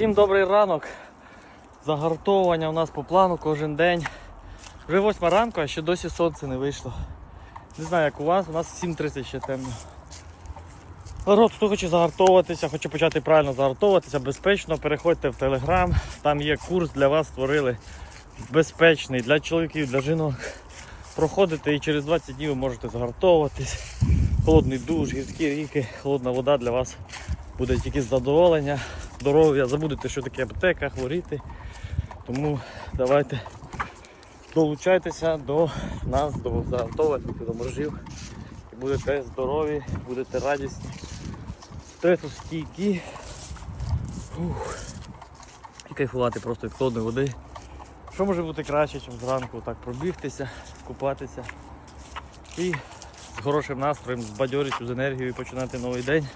Всім добрий ранок. Загартовування у нас по плану кожен день. Вже 8 ранку, а ще досі сонце не вийшло. Не знаю, як у вас, у нас 7.30 ще темно. Народ, хто хоче загартовуватися, хоче почати правильно загартовуватися, безпечно, переходьте в Телеграм. Там є курс для вас створили безпечний для чоловіків, для жінок. Проходите і через 20 днів ви можете загартовуватись. Холодний душ, гірські ріки, холодна вода для вас буде тільки задоволення, здоров'я, забудете, що таке аптека, хворіти. Тому давайте долучайтеся до нас, до загартовувальників, до моржів. Будете здорові, будете радісні, стресостійкі. Фух. І кайфувати просто від холодної води. Що може бути краще, ніж зранку так пробігтися, купатися і з хорошим настроєм, з бадьорістю, з енергією починати новий день.